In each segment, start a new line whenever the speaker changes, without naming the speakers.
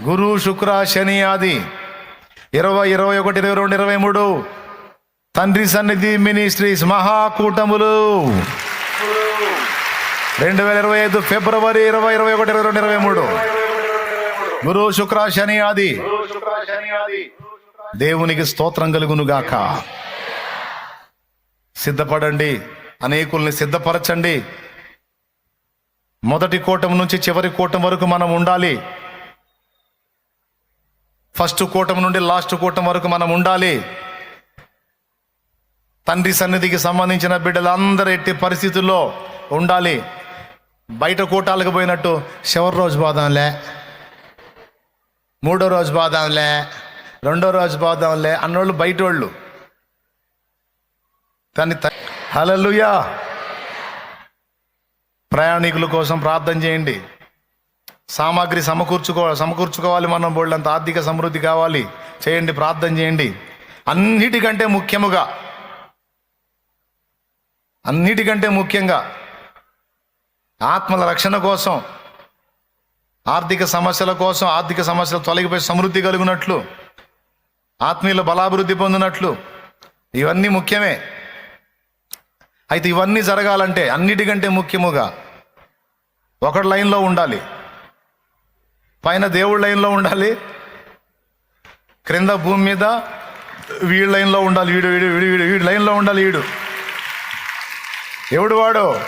గురు శుక్ర శని ఆది. ఇరవై ఇరవై ఒకటి ఇరవై రెండు ఇరవై మూడు. తండ్రి సన్నిధి మినిస్ట్రీస్ మహాకూటములు. రెండు వేల ఇరవై ఐదు ఫిబ్రవరి ఇరవై ఇరవై ఒకటి ఇరవై రెండు ఇరవై మూడు. గురు శుక్ర శని ఆది. దేవునికి స్తోత్రం కలుగును గాక. సిద్ధపడండి. అనేకుల్ని సిద్ధపరచండి. మొదటి కూటం నుంచి చివరి కూటం వరకు మనం ఉండాలి. ఫస్ట్ కూటం నుండి లాస్ట్ కూటం వరకు మనం ఉండాలి. తండ్రి సన్నిధికి సంబంధించిన బిడ్డలందరూ ఎట్టి పరిస్థితుల్లో ఉండాలి. బయట కూటాలకు పోయినట్టు చివరి రోజు పోదాంలే. మూడో రోజు పోదాంలే. రెండో రోజు పోదాంలే అన్నోళ్ళు బయట వాళ్ళు కానీ హలలుయా ప్రయాణికుల కోసం ప్రార్థన చేయండి. సామాగ్రి సమకూర్చుకో సమకూర్చుకోవాలి మనం. బోళ్ళంత ఆర్థిక సమృద్ధి కావాలి. చేయండి ప్రార్థన చేయండి. అన్నిటికంటే ముఖ్యముగా అన్నిటికంటే ముఖ్యంగా ఆత్మల రక్షణ కోసం ఆర్థిక సమస్యల కోసం ఆర్థిక సమస్యలు తొలగిపోయి సమృద్ధి కలుగునట్లు ఆత్మీయుల బలాభివృద్ధి పొందినట్లు ఇవన్నీ ముఖ్యమే. అయితే ఇవన్నీ జరగాలంటే అన్నిటికంటే ముఖ్యముగా ఒకటి లైన్లో ఉండాలి. పైన దేవుడి లైన్లో ఉండాలి. క్రింద భూమి మీద వీడి లైన్లో ఉండాలి. వీడు వీడు వీడు వీడు వీడి లైన్లో ఉండాలి వీడు ఎవడు వాడు?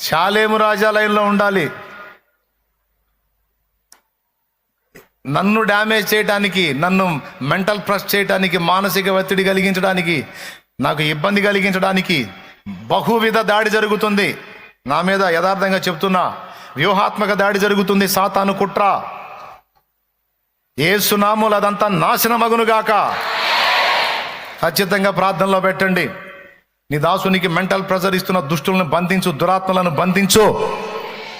షా రాజా లైన్లో ఉండాలి. నన్ను డ్యామేజ్ చేయడానికి నన్ను మెంటల్ ప్రెస్ చేయడానికి మానసిక ఒత్తిడి కలిగించడానికి నాకు ఇబ్బంది కలిగించడానికి బహువిధ దాడి జరుగుతుంది. నా మీద యథార్థంగా చెప్తున్నా వ్యూహాత్మక దాడి జరుగుతుంది సాతాను కుట్ర. ఏ సునాములు అదంతా నాశనమగునుగాక ఖచ్చితంగా ప్రార్థనలో పెట్టండి. నీ దాసునికి మెంటల్ ప్రెజర్ ఇస్తున్న దుష్టులను బంధించు దురాత్మలను బంధించు.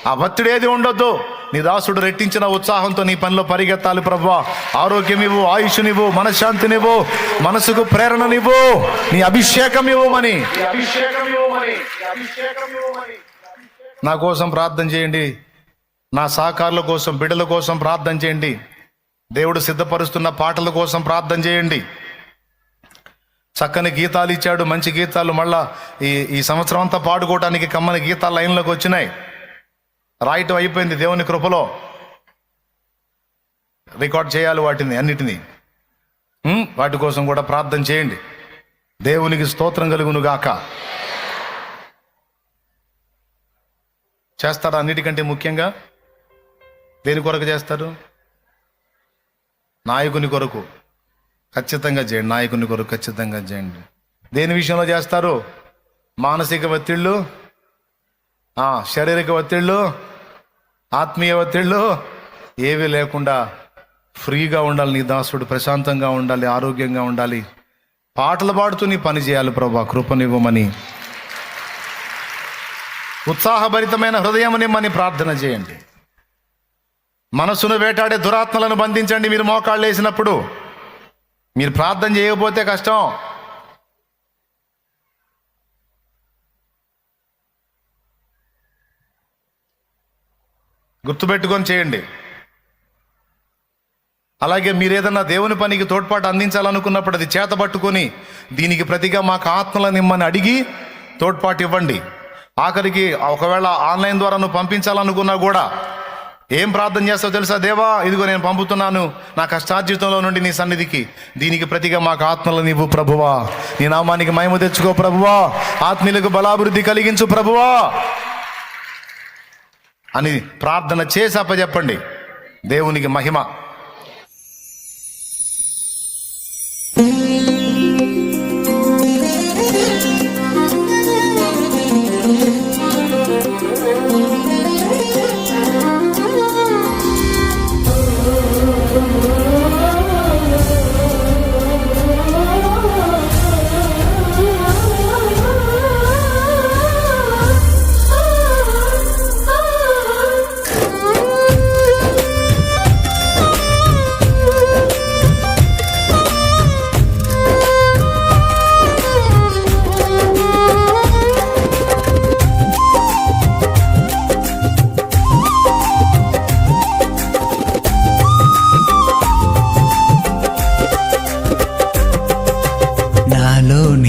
ఆ ఒత్తిడేది ఏది ఉండొద్దు. నీ దాసుడు రెట్టించిన ఉత్సాహంతో నీ పనిలో పరిగెత్తాలి ప్రభా ఆరోగ్యం ఇవ్వు ఆయుష్నివ్వు మనశ్శాంతినివ్వు మనసుకు ప్రేరణనివ్వు. నీ అభిషేకం ఇవ్వమని నా కోసం ప్రార్థన చేయండి. నా సహకారుల కోసం బిడ్డల కోసం ప్రార్థన చేయండి. దేవుడు సిద్ధపరుస్తున్న పాటల కోసం ప్రార్థన చేయండి. చక్కని గీతాలు ఇచ్చాడు మంచి గీతాలు మళ్ళా ఈ ఈ సంవత్సరం అంతా పాడుకోవటానికి కమ్మని గీతాలు లైన్లోకి వచ్చినాయి. రాయటం అయిపోయింది దేవుని కృపలో. రికార్డ్ చేయాలి వాటిని అన్నిటినీ. వాటి కోసం కూడా ప్రార్థన చేయండి. దేవునికి స్తోత్రం కలుగును గాక. చేస్తారా అన్నిటికంటే ముఖ్యంగా? దేని కొరకు చేస్తారు? నాయకుని కొరకు. ఖచ్చితంగా చేయండి నాయకుని కొరకు ఖచ్చితంగా చేయండి. దేని విషయంలో చేస్తారు? మానసిక ఒత్తిళ్ళు శారీరక ఒత్తిళ్ళు ఆత్మీయ ఒత్తిళ్ళు ఏవి లేకుండా ఫ్రీగా ఉండాలి నీ దాసుడు ప్రశాంతంగా ఉండాలి ఆరోగ్యంగా ఉండాలి. పాటలు పాడుతూ నీ పని చేయాలి ప్రభా కృపనివ్వమని. ఉత్సాహభరితమైన హృదయం నిమ్మని ప్రార్థన చేయండి. మనసును వేటాడే దురాత్మలను బంధించండి మీరు మోకాళ్ళు వేసినప్పుడు మీరు ప్రార్థన చేయకపోతే కష్టం. గుర్తుపెట్టుకొని చేయండి. అలాగే మీరు ఏదన్నా దేవుని పనికి తోడ్పాటు అందించాలనుకున్నప్పుడు అది చేతబట్టుకొని దీనికి ప్రతిగా మాకు ఆత్మల నిమ్మని అడిగి తోడ్పాటు ఇవ్వండి. ఆఖరికి ఒకవేళ ఆన్లైన్ ద్వారా నువ్వు పంపించాలనుకున్నా కూడా ఏం ప్రార్థన చేస్తావు తెలుసా? దేవా ఇదిగో నేను పంపుతున్నాను. నా కష్టార్జితంలో నుండి నీ సన్నిధికి. దీనికి ప్రతిగా మాకు ఆత్మలు నీవు ప్రభువా. నీ నామానికి మహిమ తెచ్చుకో ప్రభువా. ఆత్మీయులకు బలాభివృద్ధి కలిగించు ప్రభువా. అని ప్రార్థన చేసి అప్పచెప్పండి. దేవునికి మహిమ.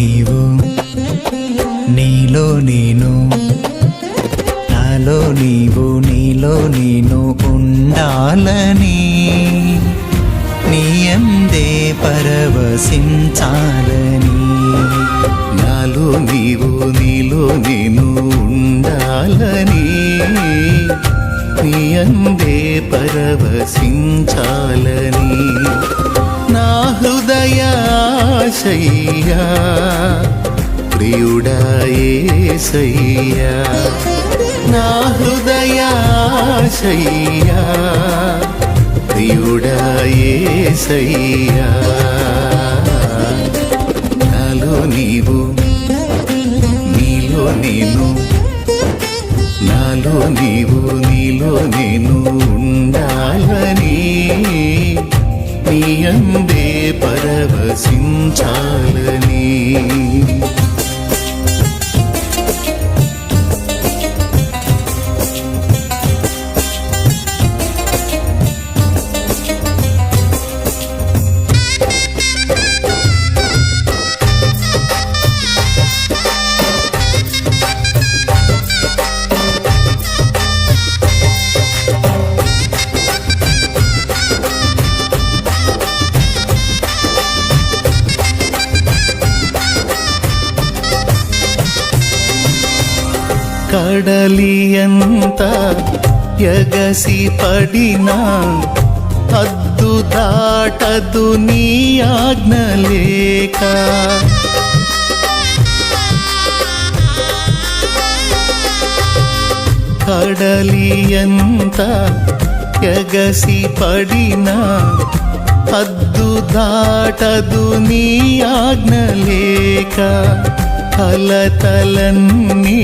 నీవు నీలో నేను నాలో నీవు నీలో నేను ఉండాలని నీయందే పరవశించాలని.
నాలో నీవు నీలో నేను ఉండాలని నీయందే పరవశించాలని. హృదయాశయ్యా ప్రియుడాయేసయ్యా. నా హృదయాశయ్యా ప్రియుడాయేసయ్యా. నాలో నీవు నీలో నేను నాలో నీవు నీలో నేను ఉండాలని నీ అందే పరవశించాలని కడలియంత ఎగసి పడినా అద్దు దాటదు నీ ఆజ్ఞ లేక. కడలియంత ఎగసి పడినా అద్దు దాటదు నీ ఆజ్ఞ లేక. కలతలన్నీ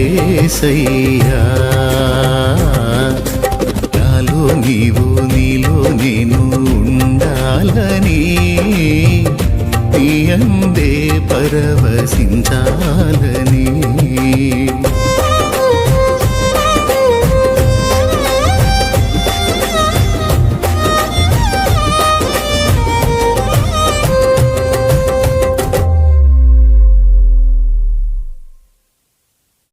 ప్రియుడాయేసయ్యా నాలో నీవు నీలో నేను ఉండాలని నీ అందే పరవశించాలని